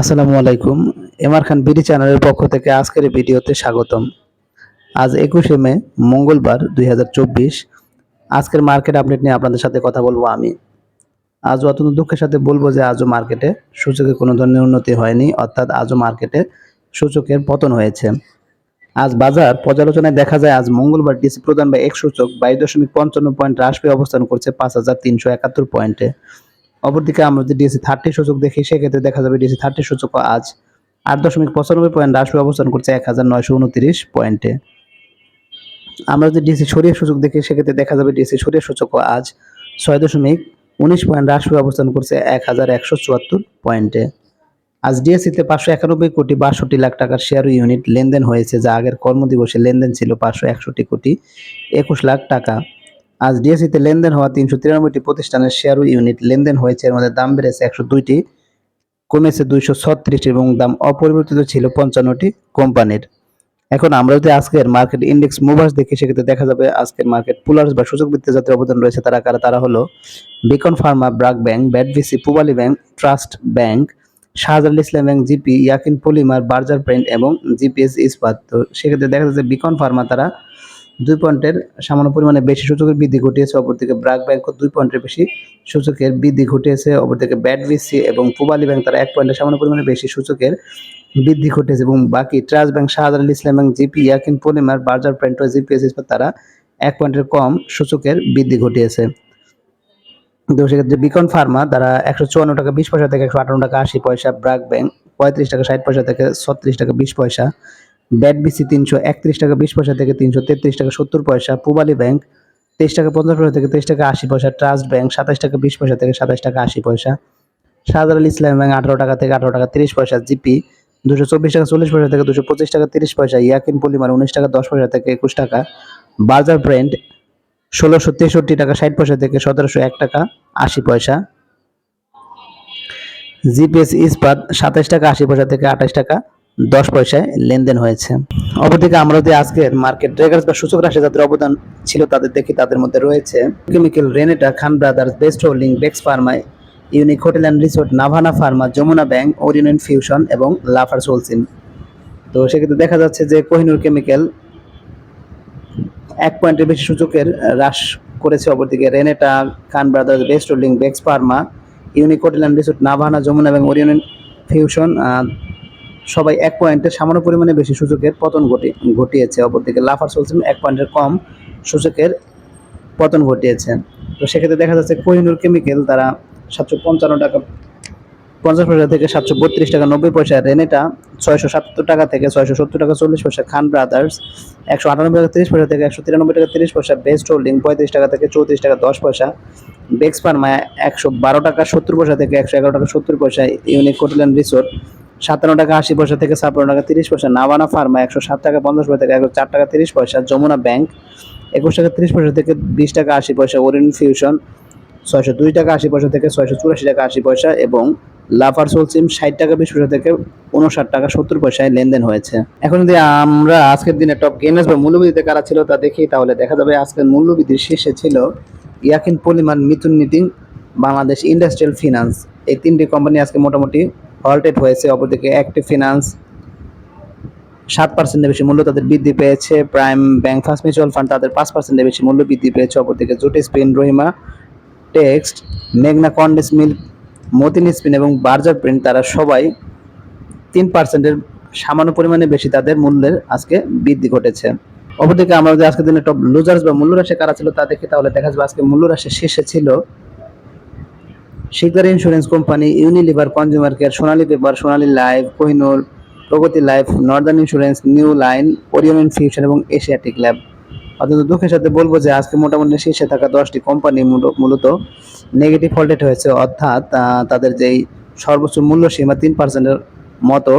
আসসালামু আলাইকুম। এমআর খান বিডি চ্যানেলের পক্ষ থেকে আজকের ভিডিওতে স্বাগতম। আজ একুশে মে, মঙ্গলবার দুই হাজার চব্বিশ। আজকের মার্কেট আপডেট নিয়ে আপনাদের সাথে কথা বলব আমি। আজও অত্যন্ত দুঃখের সাথে বলব যে আজও মার্কেটে সূচকে কোনো ধরনের উন্নতি হয়নি, অর্থাৎ আজও মার্কেটে সূচকের পতন হয়েছে। আজ বাজার পর্যালোচনায় দেখা যায়, আজ মঙ্গলবার ডিসি প্রধান বা এক সূচক বাইশ দশমিক পঞ্চান্ন পয়েন্ট হ্রাস পেয়ে অবস্থান করছে পাঁচ হাজার তিনশো একাত্তর পয়েন্টে। অপরদিকে আমরা যদি ডিএসসি থার্টি সূচক দেখি, সেক্ষেত্রে দেখা যাবে ডিএসসি থার্টি সূচক আজ আট দশমিক পঁচানব্বই পয়েন্ট হ্রাস অবস্থান করছে এক হাজার নয়শো উনত্রিশ পয়েন্টে। আমরা যদি ডিএসসি সরিয়ে সূচক দেখি, সেক্ষেত্রে দেখা যাবে ডিএসসি সরিয়ে সূচক আজ ছয় দশমিক উনিশ পয়েন্ট হ্রাস অবস্থান করছে এক হাজার একশো চুয়াত্তর পয়েন্টে। আজ ডিএসসিতে পাঁচশো একানব্বই কোটি বাষট্টি লাখ টাকার শেয়ার ইউনিট লেনদেন হয়েছে, যা আগের কর্মদিবসে লেনদেন ছিল পাঁচশো একষট্টি কোটি একুশ লাখ টাকা। আজ ডিএসসিতে লেনদেন হওয়া তিনশো তিরানব্বইটি প্রতিষ্ঠানের শেয়ার ইউনিট লেনদেন হয়েছে। এর মধ্যে দাম বেড়েছে একশো দুইটি, কমেছে দুইশো ছত্রিশটি এবং দাম অপরিবর্তিত ছিল পঞ্চান্নটি কোম্পানির। এখন আমরা যদি আজকের মার্কেট ইন্ডেক্স মুভার্স দেখি, সেক্ষেত্রে দেখা যাবে আজকের মার্কেট পুলার্স বা সুযোগ বৃত্তি যাদের অবদান রয়েছে তারা। কারা? তারা হলো Beacon Pharma, BRAC bank ব্যাডভিসি Pubali bank, trust bank, Shahjalal Islam bank, GP, Yeakin polymer, Berger print এবং জিপিএস ইস্পাত। তো সেক্ষেত্রে দেখা যাচ্ছে বিকন ফার্মা তারা দুই পয়েন্টের সামান্য পরিমাণে বেশি সূচকের বৃদ্ধি ঘটিয়েছে, অপরদিকে ব্রাক ব্যাংকও দুই পয়েন্টের বেশি সূচকের বৃদ্ধি ঘটিয়েছে, অপরদিকে ব্যাডভিসি এবং পুবালি ব্যাংক তারা এক পয়েন্টের সামান্য পরিমাণে বেশি সূচকের বৃদ্ধি ঘটেছে এবং বাকি trust bank Shahjalal Islam bank GP Yeakin polymer, Berger print ও জিপিএস ইস্পাত তারা এক পয়েন্টের কম সূচকের বৃদ্ধি ঘটিয়েছে। তো সেক্ষেত্রে বিকন ফার্মা তারা একশো চুয়ান্ন টাকা বিশ পয়সা থেকে একশো আটান্ন টাকা আশি পয়সা, ব্রাক ব্যাংক পঁয়ত্রিশ টাকা ষাট পয়সা থেকে ছত্রিশ টাকা বিশ পয়সা ব্যাট বিসি তিনশো একত্রিশ টাকা বিশ পয়সা থেকে তিনশো তেত্রিশ টাকা সত্তর পয়সা, পুবালি ব্যাংক তেইশ টাকা পঞ্চাশ পয়সা থেকে তেইশ টাকা আশি পয়সা, ট্রাস্ট ব্যাংক সাতাশ টাকা বিশ পয়সা থেকে সাতাশ টাকা আশি পয়সা, শাহজালাল ইসলাম ব্যাংক আঠারো টাকা থেকে আঠারো টাকা তিরিশ পয়সা, জিপি দুশো চব্বিশ টাকা চল্লিশ পয়সা থেকে দুশো পঁচিশ টাকা তিরিশ পয়সা, ইয়াকিন পলিমার উনিশ টাকা দশ পয়সা থেকে একুশ টাকা, বাজার ব্র্যান্ড ষোলোশো তেষট্টি টাকা ষাট পয়সা থেকে সতেরোশো এক টাকা আশি পয়সা, জিপিএস ইস্পাত সাতাশ টাকা আশি পয়সা থেকে আঠাশ টাকা দশ পয়সায় লেনদেন হয়েছে। অপরদিকে আমরা যদি আজকের মার্কেট ট্রেগার্স বা সূচক রাশি যাদের অবদান ছিল তাদের দেখি তাদের মধ্যে রয়েছে chemical Renata Khan brothers best holding বেক্স pharma unique hotel and resort Navana pharma Jamuna bank Orion fusion এবং লাফার সোলসিন তো সেক্ষেত্রে দেখা যাচ্ছে যে কোহিনুর কেমিক্যাল এক পয়েন্টের বেশি সূচকের হ্রাস করেছে। অপরদিকে Renata Khan brothers best holding Bex pharma unique hotel and resort Navana Jamuna এবং ওরিয়ন ফিউশন সবাই এক পয়েন্টের সামান্য পরিমাণে বেশি সূচকের পতন ঘটি, ঘটিয়েছে। অপরদিকে লাফার চলছেন এক পয়েন্টের কম সূচকের পতন ঘটিয়েছে। তো সেক্ষেত্রে দেখা যাচ্ছে কোহিনুর কেমিক্যাল তারা সাতশো পঞ্চান্ন টাকা, পঞ্চাশ পয়সা থেকে সাতশো বত্রিশ টাকা, নব্বই পয়সা রেনেটা, ছয়শো সাতাত্তর টাকা থেকে ছয়শো সত্তর টাকা, চল্লিশ পয়সা খান ব্রাদার্স, একশো আটানব্বই টাকা, তিরিশ পয়সা থেকে একশো তিরানব্বই টাকা, তিরিশ পয়সা বেস্ট হোল্ডিং, পঁয়ত্রিশ টাকা থেকে চৌত্রিশ টাকা, দশ পয়সা বেক্স ফার্মা একশো বারো টাকা, সত্তর পয়সা থেকে একশো এগারো টাকা, সত্তর পয়সা ইউনিক হোটেল অ্যান্ড রিসোর্ট সাতান্ন টাকা আশি পয়সা থেকে ছাপ্পান্ন টাকা তিরিশ পয়সা। নাভানা ফার্মা একশো সাত টাকা, পঞ্চাশ পয়সা থেকে একশো চার টাকা তিরিশ পয়সা। যমুনা ব্যাংক একুশ টাকা তিরিশ পয়সা থেকে বিশ টাকা আশি পয়সা। ওরিয়ন ফিউশন ছয়শো দুই টাকা আশি পয়সা থেকে ছয়শো চুরাশি টাকা আশি পয়সা এবং লাফার সোলসিম ষাট টাকা বিশ পয়সা থেকে উনষাট টাকা সত্তর পয়সায় লেনদেন হয়েছে। এখন যদি আমরা আজকের দিনে টপ গেনার্স বা মূল্যবৃদ্ধিতে কারা ছিল তা দেখি, তাহলে দেখা যাবে আজকের মূল্যবৃদ্ধির শীর্ষে ছিল Yeakin polymer, Mithun knitting, Bangladesh industrial finance. এই তিনটি কোম্পানি আজকে মোটামুটি হলটেড হয়েছে। অপরদিকে অ্যাক্টিভ ফিনান্স সাত পার্সেন্টের বেশি মূল্য তাদের বৃদ্ধি পেয়েছে। Prime bank first mutual fund তাদের পাঁচ পার্সেন্টের বেশি মূল্য বৃদ্ধি পেয়েছে। অপরদিকে জুটি স্পিন রহিমা টেক্সট মেঘনা কন্ডেন্স মিল্ক মতিন স্পিন এবং বার্জার প্রিন্ট তারা সবাই তিন পার্সেন্টের সামান্য পরিমাণে বেশি তাদের মূল্যের আজকে বৃদ্ধি ঘটেছে। অপরদিকে আমরা যদি আজকের দিনে টপ লুজার্স বা মূল্যরাশি কারা ছিল তা দেখি, তাহলে দেখা যাবে আজকে মূল্যরাশি শেষে ছিল Sikdar insurance company Unilever consumer care, Sonali paper, Sonali life, Kohinoor Pragati life, northern insurance, new line, Orion fusion এবং এশিয়াটিক ল্যাব। অত্যন্ত দুঃখের সাথে বলব যে আজকে মোটামুটি শীর্ষে থাকা দশটি কোম্পানি মূলত নেগেটিভ ফল্টেড হয়েছে। অর্থাৎ তাদের যেই সর্বোচ্চ মূল্য সীমা তিন পার্সেন্টের মতো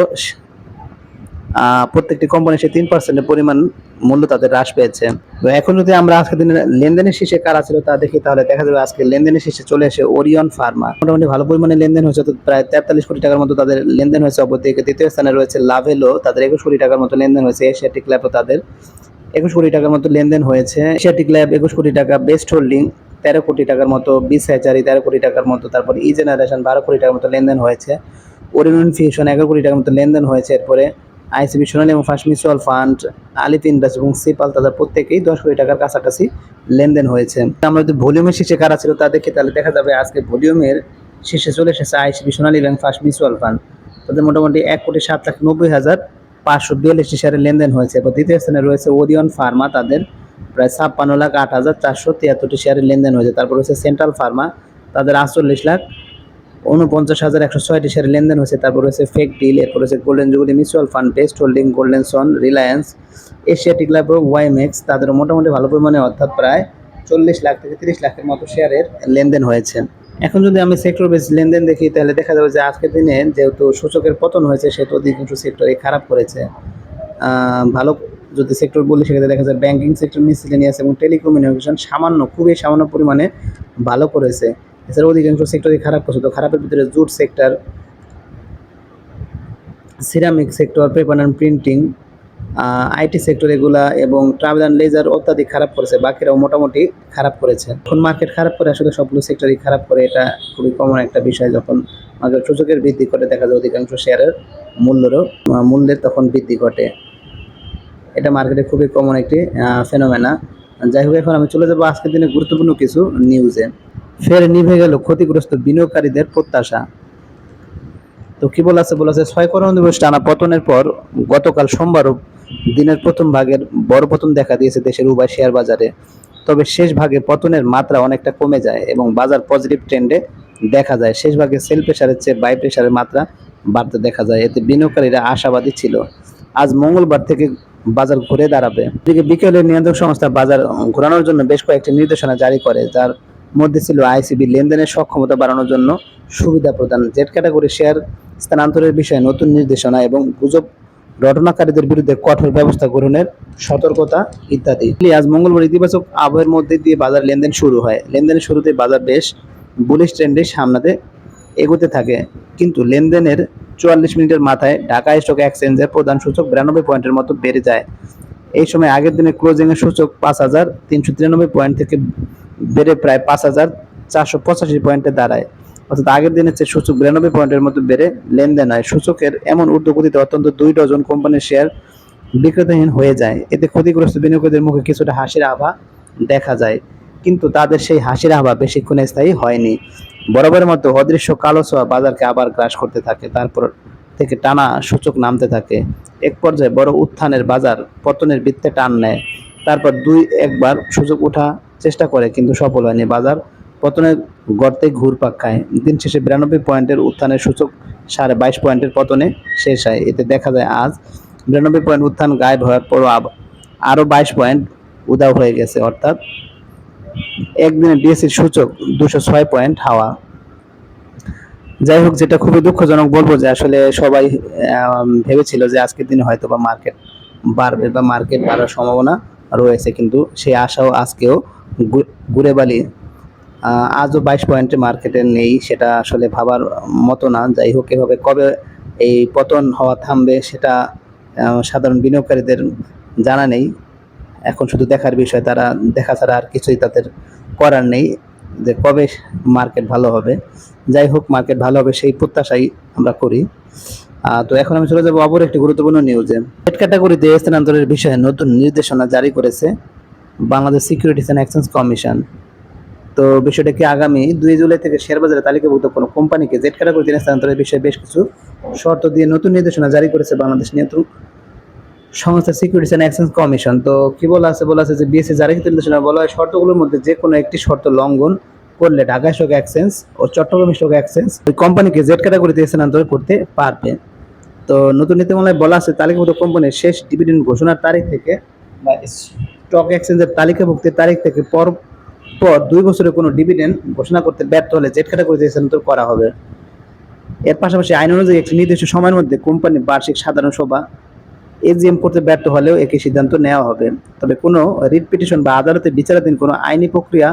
প্রত্যেকটি কোম্পানি সে তিন পার্সেন্টের পরিমাণ মূল্য তাদের হ্রাস পেয়েছে। তো এখন যদি আমরা আজকের দিনে লেনদেনের শীর্ষে কারা ছিল তা দেখি, তাহলে দেখা যাবে আজকে লেনদেনের শীর্ষে চলে এসে ওরিয়ন ফার্মা মোটামুটি ভালো পরিমাণে লেনদেন হয়েছে, তো প্রায় তেতাল্লিশ কোটি টাকার মতো তাদের লেনদেন হয়েছে। অপরদিকে তৃতীয় স্থানে রয়েছে লাভেলো তাদের একুশ কোটি টাকার মতো লেনদেন হয়েছে। এশিয়াটিক ল্যাবও তাদের একুশ কোটি টাকার মতো লেনদেন হয়েছে। এশিয়াটিক ল্যাব একুশ কোটি টাকা বেস্ট হোল্ডিং তেরো কোটি টাকার মতো বিশ হ্যাচারি তেরো কোটি টাকার মতো তারপর ই জেনারেশন বারো কোটি টাকার মতো লেনদেন হয়েছে। ওরিয়ন ফিউশন এগারো কোটি টাকার মতো লেনদেন হয়েছে। এরপরে আইসিবি সোনালী এবং first mutual fund Alif industry এবং সিপাল তাদের প্রত্যেকেই দশ কোটি টাকার কাছাকাছি লেনদেন হয়েছে। আমরা যদি ভলিউমের শীর্ষে কারা ছিল তা দেখি তাহলে দেখা যাবে আজকে ভলিউমের শীর্ষে চলে এসেছে ICB Sonali bank first mutual fund. তাদের মোটামুটি এক কোটি সাত লাখ নব্বই হাজার পাঁচশো বিয়াল্লিশটি শেয়ারের লেনদেন হয়েছে। এবং দ্বিতীয় স্থানে রয়েছে ওরিয়ন ফার্মা, তাদের প্রায় ছাপ্পান্ন লাখ আট হাজার চারশো তিয়াত্তরটি শেয়ারের লেনদেন হয়েছে। তারপর রয়েছে সেন্ট্রাল ফার্মা, তাদের আটচল্লিশ লাখ উনপঞ্চাশ হাজার একশো ছয়টি শেয়ারের লেনদেন হয়েছে। তারপর রয়েছে ফেক ডিল এরপর রয়েছে Golden Jubilee Mutual Fund Best Holding Golden Son Reliance Asiatic Life Wimax তাদের মোটামুটি ভালো পরিমাণে অর্থাৎ প্রায় চল্লিশ লাখ থেকে তিরিশ লাখের মতো শেয়ারের লেনদেন হয়েছে। এখন যদি আমি সেক্টর বেস লেনদেন দেখি, তাহলে দেখা যাবে যে আজকের দিনে যেহেতু সূচকের পতন হয়েছে, সেহেতু অধিকাংশ সেক্টরে খারাপ করেছে। ভালো যদি সেক্টর বলি, সেক্ষেত্রে দেখা যায় ব্যাংকিং সেক্টর মিসলিনিয়াস এবং টেলিকমিউনিকেশন সামান্য, খুবই সামান্য পরিমাণে ভালো করেছে। এছাড়া অধিকাংশ সেক্টরই খারাপ করছে। তো খারাপের ভিতরে jute sector ceramic sector paper and printing IT sector এগুলা এবং ট্রাভেল অ্যান্ড লেজার অত্যাধিক খারাপ করেছে। বাকিরাও মোটামুটি খারাপ করেছে। এখন মার্কেট খারাপ করে আসলে সবগুলো সেক্টরই খারাপ করে। এটা খুবই কমন একটা বিষয় যখন মার্কেট সূচকের বৃদ্ধি ঘটে, দেখা যায় অধিকাংশ শেয়ারের মূল্যেরও মূল্যের তখন বৃদ্ধি ঘটে। এটা মার্কেটে খুবই কমন একটি ফেনোমেনা যাই হোক, এখন আমি চলে যাব আজকের দিনে গুরুত্বপূর্ণ কিছু নিউজে ফের নিভে গেল ক্ষতিগ্রস্ত বিনিয়োগকারীদের প্রত্যাশা। তো কি বলেছে বলেছে, ছয় করোনা দিবস টানা পতনের পর গতকাল সোমবারও দিনের প্রথম ভাগের বড় পতন দেখা দিয়েছে দেশের উভয় শেয়ার বাজারে। তবে শেষ ভাগে পতনের মাত্রা অনেকটা কমে যায় এবং বাজার পজিটিভ ট্রেন্ডে দেখা যায়। শেষ ভাগে সেল প্রেশারের চেয়ে বাই প্রেশারের মাত্রা বাড়তে দেখা যায়। এতে বিনিয়োগকারীরা আশাবাদী ছিল। আজ মঙ্গলবার থেকে বাজার ঘুরে দাঁড়াবে। এদিকে বিকেলে নিয়ন্ত্রক সংস্থা বাজার ঘোরানোর জন্য বেশ কয়েকটি নির্দেশনা জারি করে, যার মধ্যে ছিল আইসিবি লেনদেনের সক্ষমতা বাড়ানোর জন্য সুবিধা প্রদান। জেড ক্যাটাগরি শেয়ার স্থানান্তরের বিষয়ে নতুন নির্দেশনা এবং গুজব ঘটনাকারীদের বিরুদ্ধে কঠোর ব্যবস্থা গ্রহণের সতর্কতা ইত্যাদি। আজ মঙ্গলবার ইতিবাচক আবহের মধ্যে দিয়ে বাজার লেনদেন শুরু হয়। লেনদেনের শুরুতে বাজার বেশ বুলিশ ট্রেন্ডে সামনাতে এগোতে থাকে, কিন্তু লেনদেনের চুয়াল্লিশ মিনিটের মাথায় ঢাকা স্টক এক্সচেঞ্জের প্রধান সূচক বিরানব্বই পয়েন্টের মতো বেড়ে যায়। এই সময় আগের দিনে ক্লোজিং এর সূচক পাঁচ হাজার তিনশো তিরানব্বই পয়েন্ট থেকে বেড়ে প্রায় পাঁচ হাজার চারশো পঁচাশি পয়েন্টে দাঁড়ায়। অর্থাৎ আগের দিনের চেয়ে সূচক বিরানব্বই পয়েন্টের মতো বেড়ে লেনদেন হয়। সূচকের এমন ঊর্ধ্বগতিতে অত্যন্ত দুই ডজন কোম্পানির শেয়ার বিক্রেতাহীন হয়ে যায়। এতে ক্ষতিগ্রস্ত বিনিয়োগকারীদের মুখে কিছুটা হাসির আভা দেখা যায়। কিন্তু তাদের সেই হাসির আভা বেশিক্ষণ স্থায়ী হয়নি। বরাবরের মতো অদৃশ্য কালো ছোঁয়া বাজারকে আবার গ্রাস করতে থাকে। তারপর থেকে টানা সূচক নামতে থাকে। এক পর্যায়ে বড় উত্থানের বাজার পতনের বৃত্তে টান নেয়। তারপর দুই একবার সূচক ওঠা চেষ্টা করে কিন্তু সফল হয়নি। বাজার পতনের গর্তে ঘুরপাক খায়। দিন শেষে বিরানব্বই পয়েন্টের উত্থানের সূচক সাড়ে বাইশ পয়েন্টের পতনে শেষ হয়। এতে দেখা যায় আজ বিরানব্বই পয়েন্ট উত্থান গায়েব হওয়ার আব- আরও বাইশ পয়েন্ট উদাও হয়ে গেছে। অর্থাৎ একদিনে ডিএসসির সূচক দুশো ছয় পয়েন্ট হাওয়া। যাই হোক, যেটা খুবই দুঃখজনক বলব যে আসলে সবাই ভেবেছিল যে আজকের দিনে হয়তো বা মার্কেট বাড়বে বা মার্কেট বাড়ার সম্ভাবনা রয়েছে, কিন্তু সেই আশাও আজকেও ঘু- ঘুরে বালি আজও বাইশ পয়েন্টে মার্কেটে নেই সেটা আসলে ভাবার মতো না। যাই হোক, এভাবে কবে এই পতন হওয়া থামবে সেটা সাধারণ বিনিয়োগকারীদের জানা নেই। এখন শুধু দেখার বিষয়, তারা দেখা ছাড়া আর কিছুই তাদের করার নেই। যে কবে মার্কেট ভালো হবে। যাই হোক মার্কেট ভালো হবে সেই প্রত্যাশাই আমরা করি। তো এখন আমি চলে যাব অপর একটি গুরুত্বপূর্ণ নিউজে পেট ক্যাটাগরিতে স্থানান্তরের বিষয়ে নতুন নির্দেশনা জারি করেছে Bangladesh Securities and Exchange Commission তো বিষয়টা কি আগামী দুই জুলাই থেকে শেয়ার বাজারে তালিকাভুক্ত কোনো কোম্পানিকে জেড ক্যাটাগরিতে স্থানান্তরের বিষয়ে বেশ কিছু শর্ত দিয়ে নতুন নির্দেশনা জারি করেছে বাংলাদেশ নিয়ন্ত্রক সংস্থা সিকিউরিটিজ অ্যান্ড এক্সচেঞ্জ কমিশন তো কি বলা আছে? বলা আছে যে বিএসসি জারিকৃত নির্দেশনা বলা হয়, শর্তগুলোর মধ্যে যে কোনো একটি শর্ত লঙ্ঘন করলে ঢাকা স্টক এক্সচেঞ্জ ও চট্টগ্রাম স্টক এক্সচেঞ্জ ওই কোম্পানিকে জেড ক্যাটাগরিতে স্থানান্তর করতে পারবে। তো নতুন নীতিমালায় বলা আছে, তালিকাভুক্ত কোম্পানির শেষ ডিভিডেন্ড ঘোষণার তারিখ থেকে বা স্টক এক্সচেঞ্জের তালিকাভুক্তির তারিখ থেকে পর পর দুই বছরের কোনো ডিভিডেন্ড ঘোষণা করতে ব্যর্থ হলে জেড ক্যাটাগরিতে স্থানান্তর করা হবে। এর পাশাপাশি আইন অনুযায়ী একটি নির্দিষ্ট সময়ের মধ্যে কোম্পানির বার্ষিক সাধারণ সভা এজিএম করতে ব্যর্থ হলেও একই সিদ্ধান্ত নেওয়া হবে। তবে কোনো রিট পিটিশন বা আদালতে বিচারাধীন কোনো আইনি প্রক্রিয়া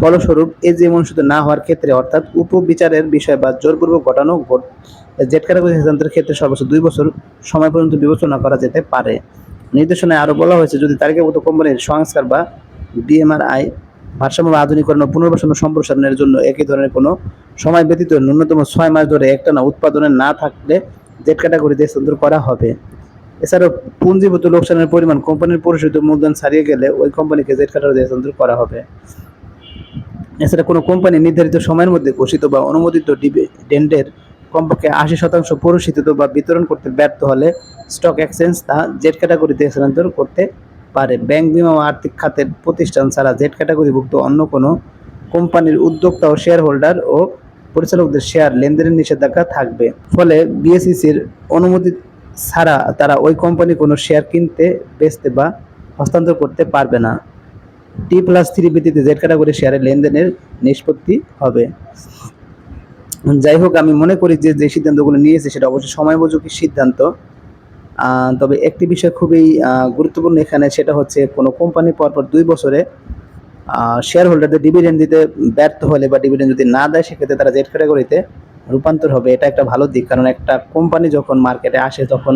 ফলস্বরূপ এজিএম অনুষ্ঠিত না হওয়ার ক্ষেত্রে অর্থাৎ উপবিচারের বিষয় বা জোরপূর্বক ঘটানো ঘট জেট ক্যাটাগরি সিদ্ধান্তের ক্ষেত্রে সর্বোচ্চ দুই বছর সময় পর্যন্ত বিবেচনা করা যেতে পারে। নির্দেশনায় আরও বলা হয়েছে, যদি তালিকাভুক্ত কোম্পানির সংস্কার বা ডিএমআরআই ভারসাম্য বা আধুনিকরণ ও পুনর্বাসন সম্প্রসারণের জন্য একই ধরনের কোনো সময় ব্যতীত ন্যূনতম ছয় মাস ধরে একটানা উৎপাদনে না থাকলে জেট ক্যাটাগরিতে স্থানান্তর করা হবে। এছাড়াও পুঞ্জীভূত লোকসানের পরিমাণ কোম্পানির পরিশোধিত মূলধন ছাড়িয়ে গেলে ওই কোম্পানিকে জেড ক্যাটাগরিতে স্থানান্তর করা হবে। এছাড়া কোনো কোম্পানি নির্ধারিত সময়ের মধ্যে ঘোষিত বা অনুমোদিত ডিভিডেন্ডের কমপক্ষে আশি শতাংশ পরিশোধিত বা বিতরণ করতে ব্যর্থ হলে স্টক এক্সচেঞ্জ তা জেড ক্যাটাগরিতে স্থানান্তর করতে পারে। ব্যাংক বিমা ও আর্থিক খাতের প্রতিষ্ঠান ছাড়া জেড ক্যাটাগরিভুক্ত অন্য কোনো কোম্পানির উদ্যোক্তা ও শেয়ার হোল্ডার ও পরিচালকদের শেয়ার লেনদেনের নিষেধাজ্ঞা থাকবে। ফলে বিএসইসির অনুমতি ছাড়া তারা ওই কোম্পানি কোনো শেয়ার কিনতে, বেচতে বা হস্তান্তর করতে পারবে না। টি প্লাস থ্রি ভিত্তিতে জেড ক্যাটাগরি শেয়ারের লেনদেনের নিষ্পত্তি হবে। যাই হোক আমি মনে করি যে যে সিদ্ধান্তগুলো নিয়েছে, সেটা অবশ্যই সময়োপযোগী সিদ্ধান্ত। তবে একটি বিষয় খুবই গুরুত্বপূর্ণ এখানে, সেটা হচ্ছে কোনো কোম্পানি পরপর দুই বছরে শেয়ার হোল্ডারদের ডিভিডেন্ড দিতে ব্যর্থ হলে বা ডিভিডেন্ড যদি না দেয়, সেক্ষেত্রে তারা জেড ক্যাটাগরিতে রূপান্তর হবে, এটা একটা ভালো দিক। কারণ একটা কোম্পানি যখন মার্কেটে আসে, তখন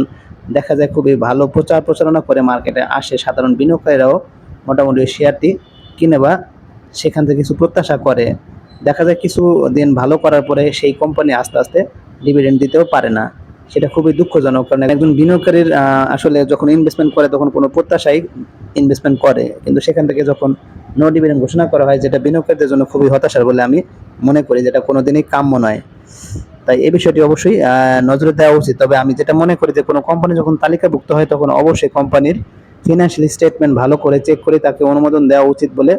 দেখা যায় খুবই ভালো প্রচার প্রচারণা করে মার্কেটে আসে। সাধারণ বিনিয়োগকারীরাও মোটামুটি শেয়ারটি কিনে বা সেখান থেকে কিছু প্রত্যাশা করে। দেখা যায় কিছু দিন ভালো করার পরে সেই কোম্পানি আস্তে আস্তে ডিভিডেন্ড দিতেও পারে না। সেটা খুবই দুঃখজনক। কারণ একজন বিনিয়োগকারীর আসলে যখন ইনভেস্টমেন্ট করে, তখন কোনো প্রত্যাশাই ইনভেস্টমেন্ট করে। কিন্তু সেখান থেকে যখন নো ডিভিডেন্ড ঘোষণা করা হয়, যেটা বিনিয়োগকারীদের জন্য খুবই হতাশার বলে আমি মনে করি, যেটা কোনোদিনই কাম্য নয়। তাই এই বিষয়টি অবশ্যই নজরে দেওয়া উচিত। তবে আমি যেটা মনে করি যে, কোনো কোম্পানি যখন তালিকাভুক্ত হয়, তখন অবশ্যই কোম্পানির ফিনান্সিয়াল স্টেটমেন্ট ভালো করে চেক করে তাকে অনুমোদন দেওয়া উচিত বলে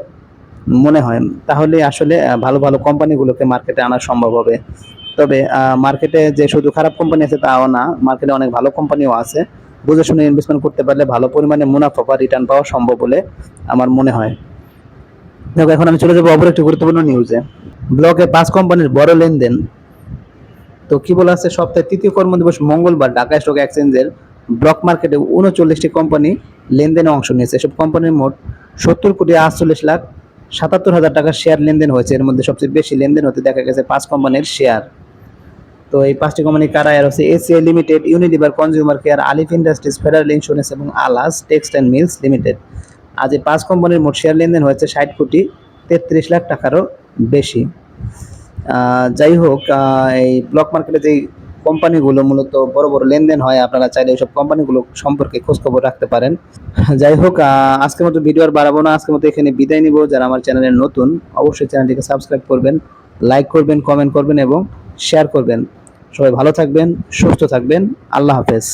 মনে হয়। তাহলে আসলে ভালো ভালো কোম্পানিগুলোকে মার্কেটে আনা সম্ভব হবে। তবে মার্কেটে যে শুধু খারাপ কোম্পানি আছে, তাও না মার্কেটে অনেক ভালো কোম্পানিও আছে। বুঝে শুনে ইনভেস্টমেন্ট করতে পারলে ভালো পরিমাণে মুনাফা বা রিটার্ন পাওয়া সম্ভব বলে আমার মনে হয়। দেখো, এখন আমি চলে যাব অপর একটি গুরুত্বপূর্ণ নিউজে ব্লকে পাঁচ কোম্পানির বড় লেনদেন। তো কি বলা আছে, সপ্তাহে তৃতীয় কর্মদিবস মঙ্গলবার ঢাকা স্টক এক্সচেঞ্জের ব্লক মার্কেটে উনচল্লিশটি কোম্পানি লেনদেনে অংশ নিয়েছে। এসব কোম্পানির মোট সত্তর কোটি আটচল্লিশ লাখ সাতাত্তর হাজার টাকার শেয়ার লেনদেন হয়েছে। এর মধ্যে সবচেয়ে বেশি লেনদেন হতে দেখা গেছে পাঁচ কোম্পানির শেয়ার। তো এই পাঁচটি কোম্পানি কারা? এর হচ্ছে ACI Limited, Unilever Consumer Care, Alif Industries, Federal Insurance এবং আলাস টেক্সটাইল মিলস লিমিটেড। আজ এই পাঁচ কোম্পানির মোট শেয়ার লেনদেন হয়েছে ষাট কোটি তেত্রিশ লাখ টাকারও বেশি। যাই হোক এই ব্লক মার্কেটে যেই কোম্পানিগুলো মূলত বড় বড় লেনদেন হয়, আপনারা চাইলে এইসব কোম্পানিগুলো সম্পর্কে খোঁজখবর রাখতে পারেন। যাই হোক আজকের মতো ভিডিও আর বাড়াবো না। আজকের মতো এখানে বিদায় নিব। যারা আমার চ্যানেলে নতুন, অবশ্যই চ্যানেলটিকে সাবস্ক্রাইব করবেন লাইক করবেন কমেন্ট করবেন এবং শেয়ার করবেন। সবাই ভালো থাকবেন, সুস্থ থাকবেন। আল্লাহ হাফেজ।